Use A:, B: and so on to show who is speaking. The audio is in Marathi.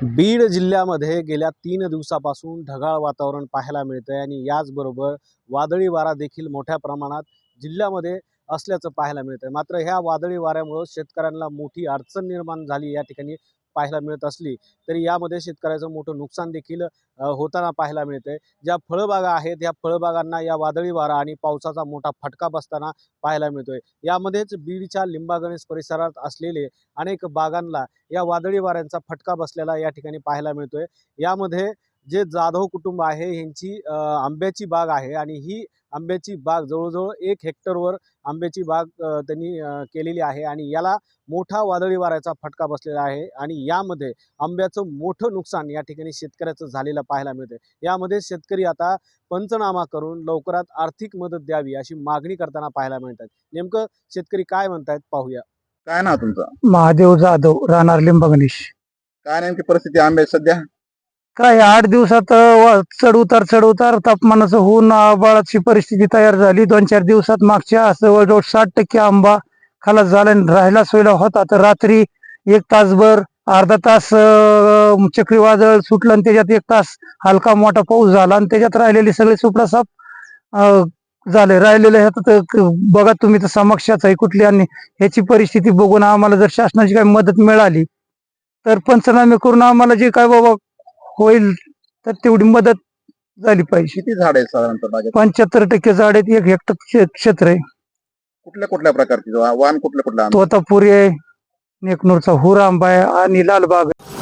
A: बीड जिल्ह्यामध्ये गेल्या तीन दिवसापासून ढगाळ वातावरण पाहायला मिळतं आहे आणि याचबरोबर वादळी वारा देखील मोठ्या प्रमाणात जिल्ह्यामध्ये असल्याचं पाहायला मिळतं आहे मात्र ह्या वादळी वाऱ्यामुळं शेतकऱ्यांना मोठी अडचण निर्माण झाली. या ठिकाणी पाहायला मिळत असली तरी यामध्ये शेतकऱ्याचं मोठं नुकसान देखील होताना पाहायला मिळतं आहे ज्या फळबागा आहेत या फळबागांना या वादळी वारा आणि पावसाचा मोठा फटका बसताना पाहायला मिळतोय. यामध्येच बीडच्या लिंबागणेश परिसरात असलेले अनेक बागांना या वादळी वाऱ्यांचा फटका बसलेला या ठिकाणी पाहायला मिळतोय. यामध्ये जे जाधव कुटुंब आहे ह्यांची अ, आंब्याची बाग आहे आणि ही आंब्याची बाग जवळजवळ एक हेक्टरवर आंब्याची बाग त्यांनी केलेली आहे आणि याला मोठा वादळी वाऱ्याचा फटका बसलेला आहे आणि यामध्ये आंब्याचं मोठं नुकसान या ठिकाणी शेतकऱ्याचं झालेलं पाहायला मिळते यामध्ये शेतकरी आता पंचनामा करून लवकरात आर्थिक मदत द्यावी अशी मागणी करताना पाहायला मिळतात. नेमकं शेतकरी काय म्हणतायत पाहूया.
B: काय नाव तुमचं?
C: महादेव जाधव राहणार लिंबगणेश
B: काय नेमकी परिस्थिती आंबे सध्या?
C: काय आठ दिवसात चढ उतार चढ उतार तापमानाचं होऊन आबाळाची परिस्थिती तयार झाली. दोन चार दिवसात मागच्या जवळजवळ साठ टक्के आंबा खालास झाला आणि राहिला सोयला होता. तर रात्री एक तासभर अर्धा तास चक्रीवादळ सुटलं आणि त्याच्यात एक तास हलका मोठा पाऊस झाला आणि त्याच्यात राहिलेली सगळे सुपडा साप झाले. राहिलेले ह्यात तर बघा तुम्ही तर समक्षाच आहे कुठली आणि ह्याची परिस्थिती बघून आम्हाला जर शासनाची काही मदत मिळाली तर पंचनामे करून आम्हाला जे काय बाबा होईल तर तेवढी मदत झाली पाहिजे
B: किती झाड आहेत साधारणतः बागेत
C: पंच्याहत्तर टक्के झाड आहेत एक हेक्टर क्षे- क्षेत्र आहे
B: कुठल्या कुठल्या प्रकारची वा- वाण कुठल्या कुठल्या?
C: तोतापुरी आहे नेकनूरचा हुर आंबा आहे आणि लालबाग आहे.